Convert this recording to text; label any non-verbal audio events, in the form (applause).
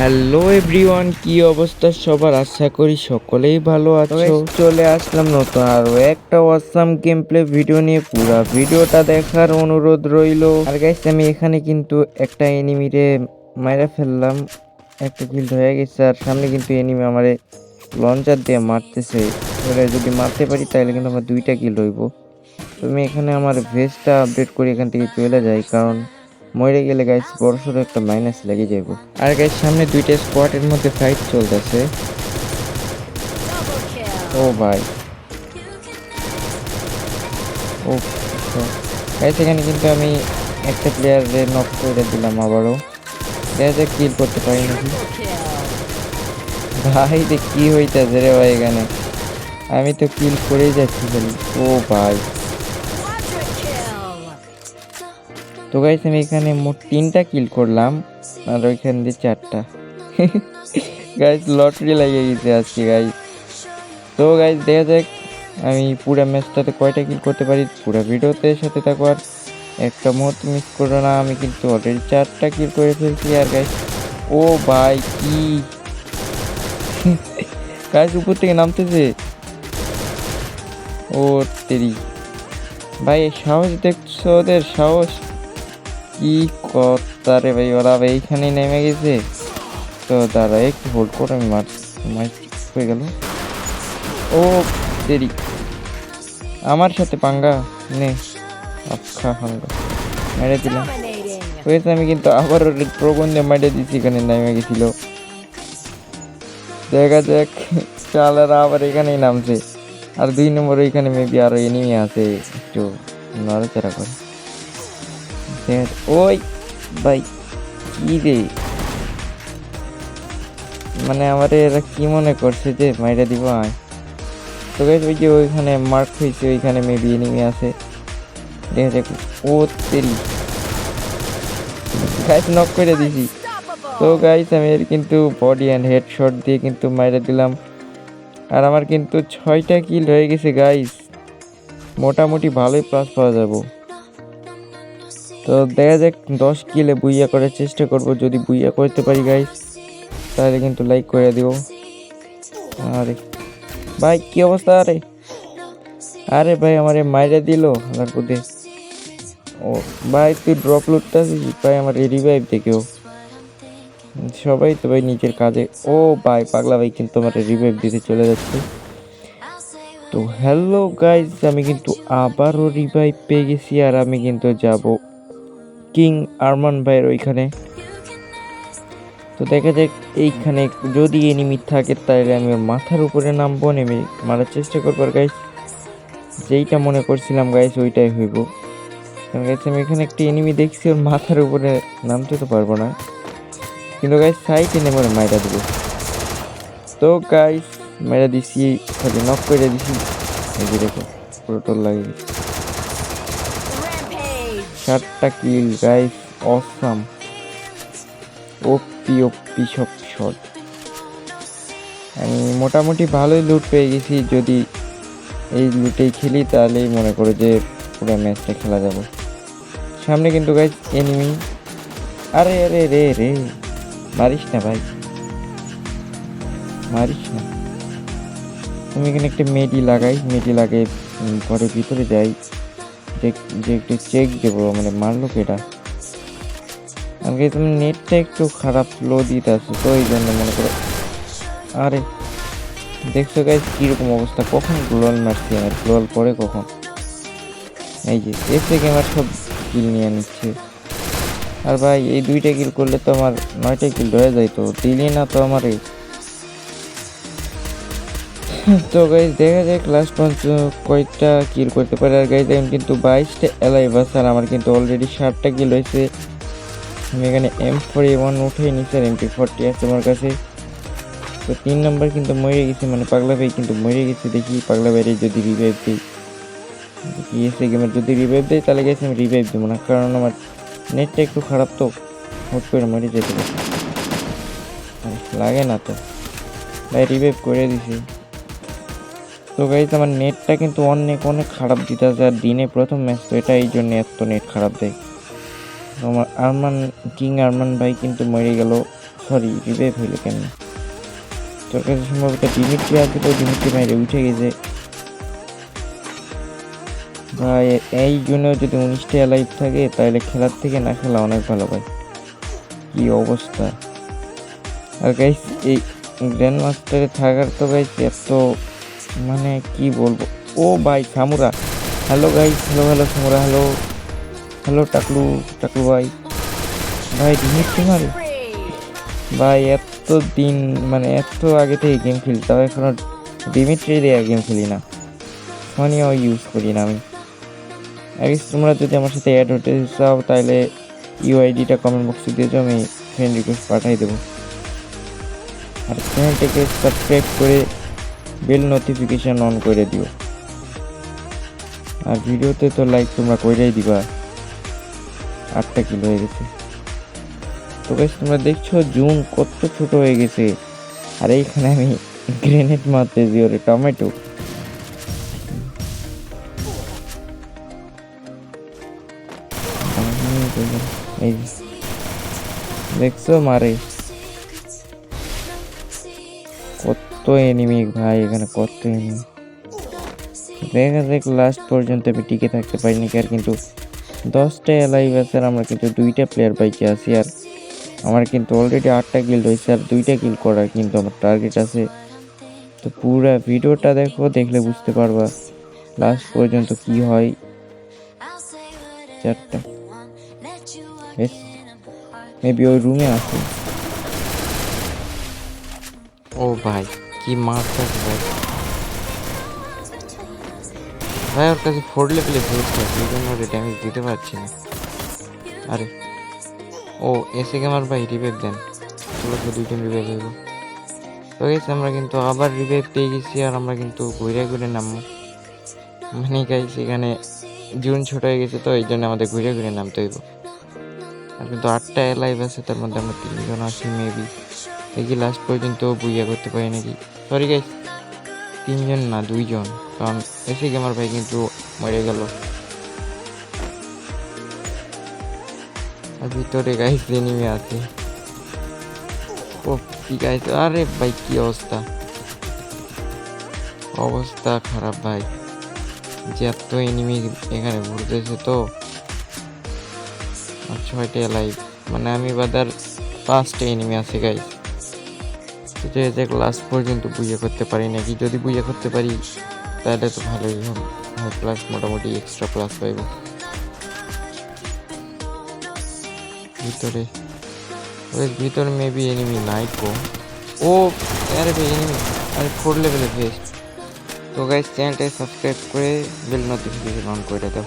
Hello everyone কি অবস্থা সবার? আশা করি সকলেই ভালো আছো। চলে আসলাম নতুন আরও একটা অসাম গেম প্লে ভিডিও নিয়ে। পুরো ভিডিওটা দেখার অনুরোধ রইল। আর গাইস আমি এখানে কিন্তু একটা এনিমিরে মাইরা ফেললাম। একটা কিল হয়ে গেছে। আর সামনে কিন্তু এনিমি আমারে লঞ্চার দিয়ে মারতেছে। এবারে যদি মারতে পারি, তাহলে কিন্তু আমার দুইটা কিল হইব। তুমি এখানে আমার ভেস্টটা আপডেট করে এখান থেকে চলে যাই। কারণ মরে গেলে গাইস বড়সড় একটা মাইনাস লেগে যাব আর গাইস সামনে দুইটা স্কোয়াডের মধ্যে ফাইট চলতেছে। ও ভাই। ও গাইস এখানে কিন্তু আমি একটা প্লেয়ারে নক করে দিলাম আবারও। দেখা যাক কিল করতে পারি নাকি। ভাই দেখ কি হইতাছে রে ভাই এখানে। আমি তো কিল করেই যাচ্ছি খালি। ও ভাই। তো গাইস আমি এখানে মোট তিনটা কিল করলাম, আর ওইখান দিয়ে চারটা। (laughs) গাইস লটারি লাগিয়ে গেছে আজকে গাইস তো গাইস দেখা যাক, আমি পুরো ম্যাচটাতে কয়টা কিল করতে পারি, পুরো ভিডিওতে সাথে থাকো, আর একটা মুহূর্ত মিস করো না, আমি কিন্তু অলরেডি চারটা কিল করে ফেলছি, আর গাইস ও ভাই, কি? (laughs) গাইস উপর থেকে নামতেছে। ও, তেরি। ভাই, সাহস দেখছ ওদের, সাহস। কি কথা রে ভাই? ওরা এইখানেই নেমে গেছে। তো দাঁড়া একটু হোল্ড করে আমি মার মার হয়ে গেল। ও, দেরি। আমার সাথে পাঙ্গা নে। আচ্ছা পাঙ্গা মেরে দিলাম। হয়েছে, আমি কিন্তু আবার প্রবন্ধে মেরে দিচ্ছি এখানে নেমে গেছিল। দেখা যাক চালারা আবার এখানেই নামছে। আর দুই নম্বর ওইখানে মেবি আরও এনিমি আছে, একটু নড়াচড়া করে। দেখ- ওই, ভাই, কি রে? মানে আমার এরা কি মনে করছে যে মাইরা দিব আয়? তো গাইস ওই যে ওইখানে মার্ক হয়েছে, ওইখানে মেবি এনিমি আছে। দেখা যাক, ও তেরি। গাইস নক করে দিছি। তো গাইস আমি এর কিন্তু বডি অ্যান্ড হেড শট দিয়ে কিন্তু মাইরা দিলাম। আর আমার কিন্তু ছয়টা কিল হয়ে গেছে গাইস মোটামুটি ভালোই প্লাস পাওয়া যাব। তো দেখা যাক, দশ কিলে বুইয়া করার চেষ্টা করব। যদি বুইয়া করতে পারি গাইস তাহলে কিন্তু লাইক করে দিব আরে, ভাই, কি অবস্থা? আরে আরে ভাই, আমারে মাইরা দিল আমার পুদে ও, ভাই, তুই ড্রপ লুটটা ভাই, আমার রিভাইভ দেখেও। সবাই তো ভাই নিজের কাজে ও ভাই, পাগলা ভাই কিন্তু আমার রিভাইভ দিতে চলে যাচ্ছে। তো হ্যালো গাইজ আমি কিন্তু আবারও রিভাইভ পেয়ে গেছি আর আমি কিন্তু যাব কিং আরমান ভাইয়ের ওইখানে। তো দেখা যাক এইখানে যদি এনিমি থাকে তাহলে আমি ওর মাথার উপরে নামবো, নেমে মারার চেষ্টা করব। আর গাইস যেইটা মনে করছিলাম গাইস ওইটাই হইব। কারণ গাইস আমি এখানে একটি এনিমি দেখছি, ওর মাথার উপরে নামতে তো পারব না। কিন্তু গাইস সাইডে নেমে ওরে মাইরা দেবো। তো গাইস মেরা দিছি, খালি নক করে দিছি। এই যে দেখো, পুরো টোল লাগে। সাতটা কিল গাইস অসাম ওপি ওপি সব শট আমি মোটামুটি ভালোই লুট পেয়ে গেছি যদি এই লুটেই খেলি তাহলেই মনে করো যে পুরো ম্যাচটা খেলা যাবে। সামনে কিন্তু গাইস এনিমি আরে আরে রে রে মারিস না ভাই। মারিস না। তুমি এখানে একটা মেডি লাগাই মেডি উম, ঘরের ভিতরে যাই। যে একটু চেক দেবো মানে মারলো কেটা আমাকে তুমি নেটটা একটু খারাপ লো দিতে আছে তো এই জন্য মনে করো। আরে, দেখছ গাইজ কীরকম অবস্থা? কখন গ্লোয়াল মারছি আমার গ্লোয়াল পরে কখন? এই যে, এর থেকে আমার সব কিল নিয়ে নিচ্ছে। আর ভাই, এই দুইটা কিল করলে তো আমার নয়টা কিল হয়ে যায় তো? দিলি না তো আমার এই তো গাইজ দেখা যায় ক্লাস পর্যন্ত কয়েকটা কিল করতে পারে। আর গাইজ এখন কিন্তু বাইশটা এলাইভ আছে, আর আমার কিন্তু অলরেডি ষাটটা কিল হয়েছে। আমি এখানে এম ফোর ওয়ান উঠে নিচ্ছি আর এমপি ফোরটি আছে আমার কাছে। তো তিন নম্বর কিন্তু মরে গেছে মানে পাগলা ভাই কিন্তু মরে গেছে দেখি, পাগলা ভাইয়ের যদি রিভাইভ দিই। কি এসে গেমের যদি রিভাইভ দেয় তাহলে গেছে আমি রিভাইভ দেবো না, কারণ আমার নেটটা একটু খারাপ তো। হুট করে মরে যেতে লাগে না তো। ভাই রিভাইভ করে দিছি। তো গাইজ আমার নেটটা কিন্তু অনেক অনেক খারাপ দিতে আছে আর দিনে প্রথম ম্যাচ তো এটা এই জন্য এত নেট খারাপ দেয়। আমার আরমান কিং আরমান ভাই কিন্তু মরে গেল। সরি রিভাইভ হইল কেন? তোর কাছে সম্ভবত ডিমিট্রি আছে তো ডিমিট্রি বাইরে উঠে গেছে। ভাই, এই জন্য যদি উনিশটা লাইফ থাকে, তাহলে খেলার থেকে না খেলা অনেক ভালো ভাই। কি অবস্থা। আর গাইস এই গ্র্যান্ড মাস্টারে থাকার তো গাইস এত মানে কি বলব? ও ভাই, Samura. Hello guys hello hello Samura hello hello টাকলু টাকলু ভাই। ভাই ডিমিট্রি মারে ভাই, এত দিন মানে এত আগে থেকে গেম খেলি, তাও এখনও ডিমিট্রি দিয়ে গেম খেলি না। ফোনেও ইউজ করি না আমি। আগে তোমরা যদি আমার সাথে অ্যাড হতে চাও, তাহলে ইউআইডিটা কমেন্ট বক্সে দিয়ে আমি ফ্রেন্ড রিকোয়েস্ট পাঠিয়ে দেবো। আর চ্যানেলটাকে সাবস্ক্রাইব করে বেল নোটিফিকেশন অন করে দিও। আর ভিডিওতে তো লাইক তোমরা কইরাই দিবা। আটটা কিলো হয়ে গেছে। তো গাইস তোমরা দেখছ, জুন কত ছোট হয়ে গেছে। আর এইখানে আমি গ্রেনেড মারতে ওরে টমেটো। দেখছ, মারে। কত এনিমি ভাই, এখানে কত এনিমি দেখা যাক লাস্ট পর্যন্ত আমি টিকে থাকতে পারিনি আর, কিন্তু দশটা লাইভ আছে আর আমরা কিন্তু দুইটা প্লেয়ার বাইকে আছি আর আমার কিন্তু অলরেডি আটটা কিল রয়েছে আর দুইটা কিল করার কিন্তু আমার টার্গেট আছে। তো পুরো ভিডিওটা দেখো, দেখলে বুঝতে পারবা লাস্ট পর্যন্ত কি হয়। চারটা। মেবি ওই রুমে আছে। ও ভাই। কি মারতে ভাই ভাই, ওর কাছে ফোর লেভেলে ভেস্ট জন্য ড্যামেজ দিতে পারছি না। আরে। ও, এসে গেমার ভাই রিভাইভ দেন। চলো তো রিভাইভ হইব তো গেছে আমরা কিন্তু আবার রিভাইভ পেয়ে গেছি আর আমরা কিন্তু ঘুরে ঘুরে নামবো। মানে গাইস এখানে জুন ছোট হয়ে গেছে তো, এই জন্য আমাদের ঘুরে ঘুরে নামতে হইব আর কিন্তু আটটা লাইভ আছে, তার মধ্যে আমরা তিনজন আছি মেবি দেখি লাস্ট পর্যন্ত বুইয়া করতে পারি নাকি? সরি গাইস তিনজন না, দুইজন। কারণ এসে গেমার ভাই কিন্তু মরে গেল। আর ভিতরে গাইস এনিমি আছে। ও কি গাইস আরে ভাই, কি অবস্থা? অবস্থা খারাপ ভাই। যে এত এনিমি এখানে ঘুরতেছে তো। ছয়টা লাইভ মানে আমি বাদার পাঁচটা এনিমি আছে গাইস যে দেখ লাস্ট পর্যন্ত বুঝে করতে পারি নাকি? যদি বুঝে করতে পারি, তাহলে তো ভালোই হবে। প্লাস মোটামুটি এক্সট্রা প্লাস পাইব ভিতরে, ওই ভিতরে মেবি এনিমি নাই কো ও, আরে ভাই এনিমি আরে ফোর লেভেলের বেস্ট তো গাইস চ্যানেলটা সাবস্ক্রাইব করে বেল নোটিফিকেশন অন করে দাও।